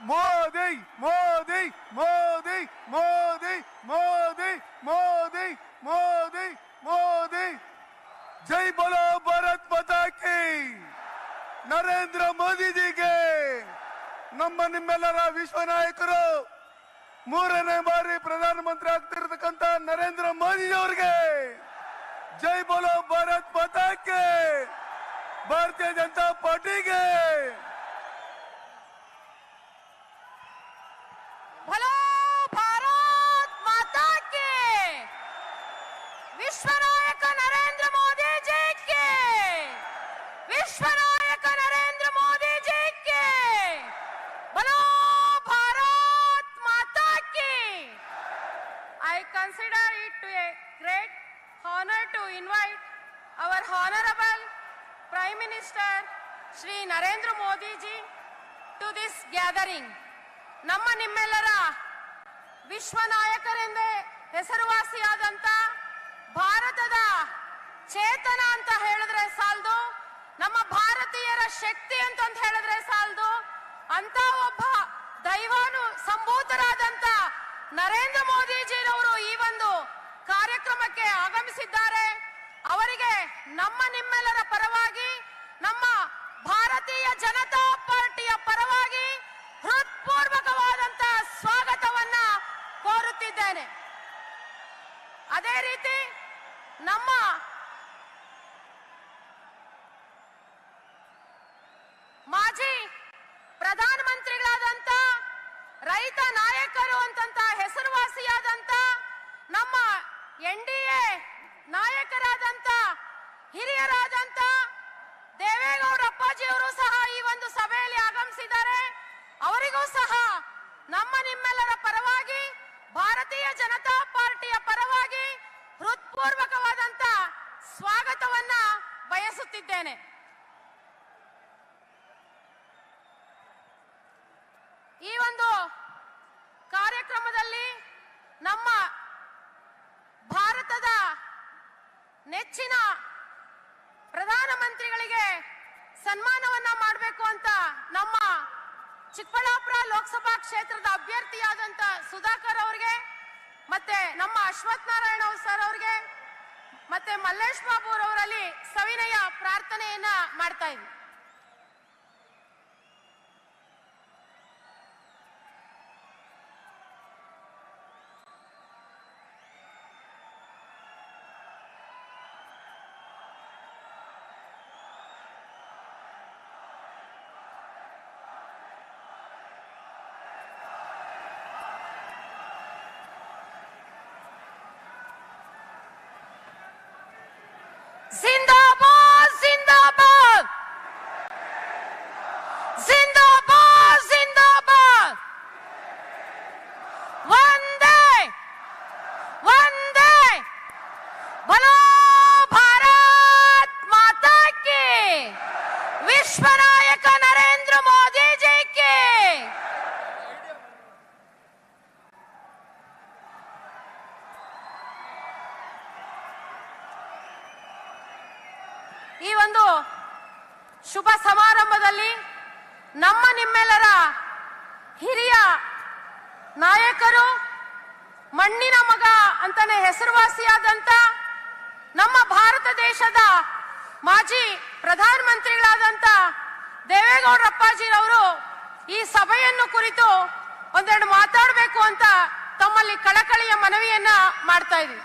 ಮೋದಿ ಮೋದಿ ಮೋದಿ ಮೋದಿ ಮೋದಿ ಮೋದಿ ಮೋದಿ ಮೋದಿ. ಜೈ ಬಲೋ ಭಾರತ್ ಪತಾಕಿ ನರೇಂದ್ರ ಮೋದಿಜಿಗೆ ನಮ್ಮ ನಿಮ್ಮೆಲ್ಲರ ವಿಶ್ವ ನಾಯಕರು ಮೂರನೇ ಬಾರಿ ಪ್ರಧಾನಮಂತ್ರಿ ಆಗ್ತಿರ್ತಕ್ಕಂತ ನರೇಂದ್ರ ಮೋದಿ ಅವರಿಗೆ ಜೈ ಬೋಲೋ ಭಾರತ್ ಮಾತಾಕ್ಕೆ ಭಾರತೀಯ ಜನತಾ ಪಾರ್ಟಿಗೆ ವಿಶ್ವನಾಯಕ ನರೇಂದ್ರ ಮೋದಿ ಜೈಕ್ಕೆ! ವಿಶ್ವನಾಯಕ ನರೇಂದ್ರ ಮೋದಿ ಜೈಕ್ಕೆ! ಬಲೋ ಭಾರತ್ ಮಾತಾ ಕಿ! I consider it to a great honour to invite our honourable prime minister Shri Narendra Modiji to this gathering ನಮ್ಮ ನಿಮ್ಮೆಲ್ಲರ ವಿಶ್ವನಾಯಕರೆಂದೇ ಹೆಸರುವಾಸಿಯಾದಂಥ ಭಾರತದ ಚೇತನ ಅಂತ ಹೇಳಿದ್ರೆ ಸಾಲದು, ನಮ್ಮ ಭಾರತೀಯರ ಶಕ್ತಿ ಅಂತ ಹೇಳಿದ್ರೆ ಸಾಲದು ಅಂತ ಒಬ್ಬ ದೈವಾನು ಸಂಭೂತರಾದಂತ ನರೇಂದ್ರ ಮೋದಿಜಿರವರು ಈ ಒಂದು ಕಾರ್ಯಕ್ರಮಕ್ಕೆ ಆಗಮಿಸಿದ್ದಾರೆ. ಅವರಿಗೆ ನಮ್ಮ ನಿಮ್ಮೆಲ್ಲರ ಪರವಾಗಿ, ನಮ್ಮ ಭಾರತೀಯ ಜನತಾ ಪಾರ್ಟಿಯ ಪರವಾಗಿ ಹೃತ್ಪೂರ್ವಕವಾದಂತ ಸ್ವಾಗತವನ್ನ ಕೋರುತ್ತಿದ್ದೇನೆ. ಅದೇ ರೀತಿ ನಮ್ಮ ಮಾಜಿ ಪ್ರಧಾನಮಂತ್ರಿಗಳಾದಂತ ರೈತ ನಾಯಕರು ಅಂತಂತ ಹೆಸರುವಾಸಿಯಾದಂತ ನಮ್ಮ ಎನ್ ಡಿ ಎ ನಾಯಕರಾದಂತ ಹಿರಿಯರಾದಂತ ದೇವೇಗೌಡ ಅಪ್ಪಾಜಿಯವರು ಸಹ ಈ ಒಂದು ಸಭೆಯಲ್ಲಿ ಆಗಮಿಸಿದ್ದಾರೆ. ಅವರಿಗೂ ಸಹ ನಮ್ಮ ನಿಮ್ಮೆಲ್ಲರ ಪರವಾಗಿ ಭಾರತೀಯ ಜನತಾ ಪಾರ್ಟಿಯ ಪರವಾಗಿ ಹೃತ್ಪೂರ್ವಕವಾದಂತ ಸ್ವಾಗತವನ್ನ ಬಯಸುತ್ತಿದ್ದೇನೆ ಈ ಒಂದು ಕಾರ್ಯಕ್ರಮದಲ್ಲಿ ನಮ್ಮ ಭಾರತದ ನೆಚ್ಚಿನ ಪ್ರಧಾನಮಂತ್ರಿಗಳಿಗೆ ಸನ್ಮಾನವನ್ನ ಮಾಡಬೇಕು ಅಂತ ನಮ್ಮ ಚಿಕ್ಕಬಳ್ಳಾಪುರ ಲೋಕಸಭಾ ಕ್ಷೇತ್ರದ ಅಭ್ಯರ್ಥಿಯಾದಂತ ಸುಧಾಕರ್ ಅವರಿಗೆ, ಮತ್ತೆ ನಮ್ಮ ಅಶ್ವಥ್ ನಾರಾಯಣ ಸರ್ ಅವರಿಗೆ, ಮತ್ತೆ ಮಲ್ಲೇಶ್ ಬಾಬು ಅವರಲ್ಲಿ ಸವಿನಯ ಪ್ರಾರ್ಥನೆಯನ್ನ ಮಾಡ್ತಾ ಇದ್ವಿ. Zinda! ಈ ಒಂದು ಶುಭ ಸಮಾರಂಭದಲ್ಲಿ ನಮ್ಮ ನಿಮ್ಮೆಲ್ಲರ ಹಿರಿಯ ನಾಯಕರು, ಮಣ್ಣಿನ ಮಗ ಅಂತಾನೆ ಹೆಸರುವಾಸಿಯಾದಂತ ನಮ್ಮ ಭಾರತ ದೇಶದ ಮಾಜಿ ಪ್ರಧಾನಮಂತ್ರಿಗಳಾದಂತ ದೇವೇಗೌಡರಪ್ಪಾಜಿರವರು ಈ ಸಭೆಯನ್ನು ಕುರಿತು ಒಂದೆರಡು ಮಾತಾಡಬೇಕು ಅಂತ ತಮ್ಮಲ್ಲಿ ಕಳಕಳಿಯ ಮನವಿಯನ್ನ ಮಾಡ್ತಾ ಇದ್ವಿ.